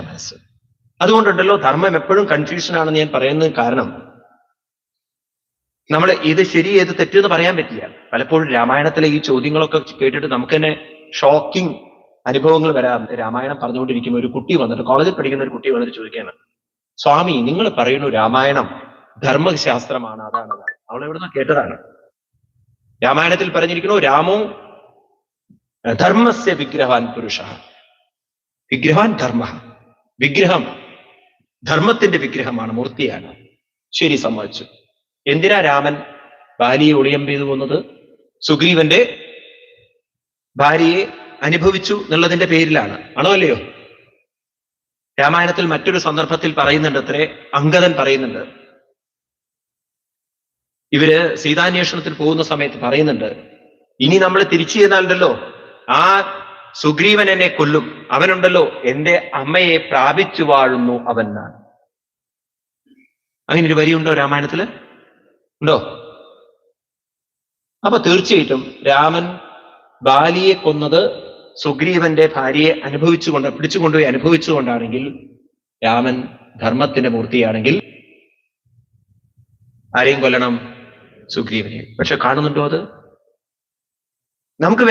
മനസ്സ്. അതുകൊണ്ടുണ്ടല്ലോ ധർമ്മം എപ്പോഴും കൺഫ്യൂഷൻ ആണെന്ന് ഞാൻ പറയുന്നത് കാരണം നമ്മൾ ഇത് ശരി ഏത് തെറ്റെന്ന് പറയാൻ പറ്റില്ല. പലപ്പോഴും രാമായണത്തിലെ ഈ ചോദ്യങ്ങളൊക്കെ കേട്ടിട്ട് നമുക്ക് തന്നെ ഷോക്കിംഗ് അനുഭവങ്ങൾ വരാം. രാമായണം പറഞ്ഞുകൊണ്ടിരിക്കുമ്പോൾ ഒരു കുട്ടി വന്നിട്ട് കോളേജിൽ പഠിക്കുന്ന ഒരു കുട്ടി വന്നിട്ട് ചോദിക്കുകയാണ് സ്വാമി നിങ്ങൾ പറയുന്നു രാമായണം ധർമ്മശാസ്ത്രമാണ് അതാണ് അതാണ്. അവൾ എവിടുന്ന് കേട്ടതാണ്. രാമായണത്തിൽ പറഞ്ഞിരിക്കുന്നു രാമോ ധർമ്മസ്യ വിഗ്രഹാൻ പുരുഷ. വിഗ്രഹാൻ ധർമ്മ. വിഗ്രഹം ധർമ്മത്തിന്റെ വിഗ്രഹമാണ് മൂർത്തിയാണ്. ശരി സമ്മതിച്ചു. എന്തിനാ രാമൻ ബാലിയെ ഒളിയം ചെയ്തു പോകുന്നത് സുഗ്രീവന്റെ ഭാര്യയെ അനുഭവിച്ചു എന്നുള്ളതിന്റെ പേരിലാണ്. ആണോ അല്ലയോ? രാമായണത്തിൽ മറ്റൊരു സന്ദർഭത്തിൽ പറയുന്നുണ്ട് അത്രേ അങ്കദൻ പറയുന്നുണ്ട്. ഇവർ സീതാന്വേഷണത്തിൽ പോകുന്ന സമയത്ത് പറയുന്നുണ്ട് ഇനി നമ്മൾ തിരിച്ചു ചെന്നാലുണ്ടല്ലോ ആ സുഗ്രീവൻ എന്നെ കൊല്ലും. അവനുണ്ടല്ലോ എന്റെ അമ്മയെ പ്രാപിച്ചു വാഴുന്നു അവൻ അങ്ങനെ ഒരു വരിയുണ്ടോ രാമായണത്തിൽ? ഉണ്ടോ? അപ്പൊ തീർച്ചയായിട്ടും രാമൻ ബാലിയെ കൊന്നത് സുഗ്രീവന്റെ ഭാര്യയെ അനുഭവിച്ചുകൊണ്ട് പിടിച്ചുകൊണ്ടുപോയി അനുഭവിച്ചുകൊണ്ടാണെങ്കിൽ രാമൻ ധർമ്മത്തിന്റെ മൂർത്തിയാണെങ്കിൽ ആരെയും കൊല്ലണം സുഗ്രീവനെ. പക്ഷെ കാണുന്നുണ്ടോ അത്? നമുക്ക്